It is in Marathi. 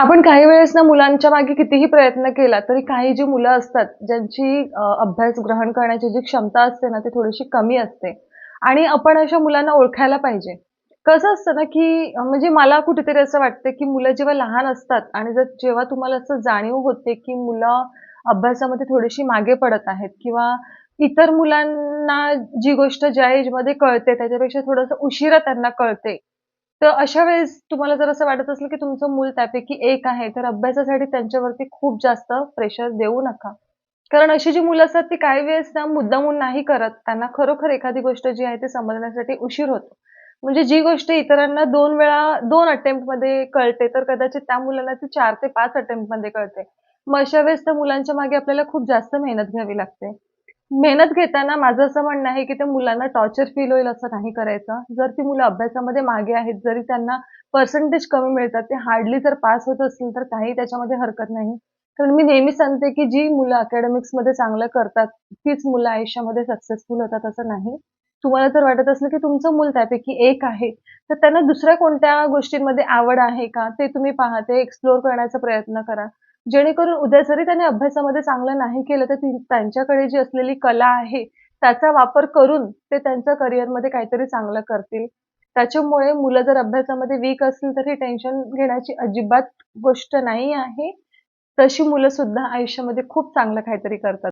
आपण काही वेळेस ना मुलांच्या मागे कितीही प्रयत्न केला तरी काही जी मुलं असतात ज्यांची अभ्यास ग्रहण करण्याची जी क्षमता असते ना ती थोडीशी कमी असते आणि आपण अशा मुलांना ओळखायला पाहिजे. कसं असतं ना, की म्हणजे मला कुठेतरी असं वाटतं, की मुलं जेव्हा लहान असतात आणि जर जेव्हा तुम्हाला असं जाणीव होते, की मुलं अभ्यासामध्ये थोडीशी मागे पडत आहेत किंवा इतर मुलांना जी गोष्ट ज्या एजमध्ये कळते त्याच्यापेक्षा थोडंसं उशिरा त्यांना कळते. तर अशा वेळेस तुम्हाला जर असं वाटत असेल, की तुमचं मूल त्यापैकी एक आहे, तर अभ्यासासाठी त्यांच्यावरती खूप जास्त प्रेशर देऊ नका. कारण अशी जी मुलं असतात ती काही वेळेस ना मुद्दामून नाही करत. त्यांना खरोखर एखादी गोष्ट जी आहे ती समजण्यासाठी उशीर होतो. म्हणजे जी गोष्ट इतरांना दोन वेळा दोन अटेम्प्टमध्ये कळते, तर कदाचित त्या मुलाला ती चार ते पाच अटेम्प्टमध्ये कळते. मग अशा वेळेस त्या मुलांच्या मागे आपल्याला खूप जास्त मेहनत घ्यावी लागते. मेहनत घेताना माझं असं म्हणणं आहे, की त्या मुलांना टॉर्चर फील होईल असं नाही करायचं. जर ती मुलं अभ्यासामध्ये मागे आहेत, जरी त्यांना पर्सेंटेज कमी मिळतात, ते हार्डली जर पास होत असतील, तर काही त्याच्यामध्ये हरकत नाही. कारण मी नेहमी सांगते, की जी मुलं अकॅडमिक्समध्ये चांगलं करतात, तीच मुलं आयुष्यामध्ये सक्सेसफुल होतात असं नाही. तुम्हाला जर वाटत असलं, की तुमचं मूल त्यापैकी एक आहे, तर त्यांना दुसऱ्या कोणत्या गोष्टींमध्ये आवड आहे का? ते तुम्ही पहा, ते एक्सप्लोर करण्याचा प्रयत्न करा. जेणेकरून उद्या जरी त्याने अभ्यासामध्ये चांगलं नाही केलं, तर ती त्यांच्याकडे जी असलेली कला आहे, त्याचा वापर करून ते त्यांच्या करिअरमध्ये काहीतरी चांगलं करतील. त्याच्यामुळे मुलं जर अभ्यासामध्ये वीक असतील, तर हे टेन्शन घेण्याची अजिबात गोष्ट नाही आहे. तशी मुलं सुद्धा आयुष्यामध्ये खूप चांगलं काहीतरी करतात.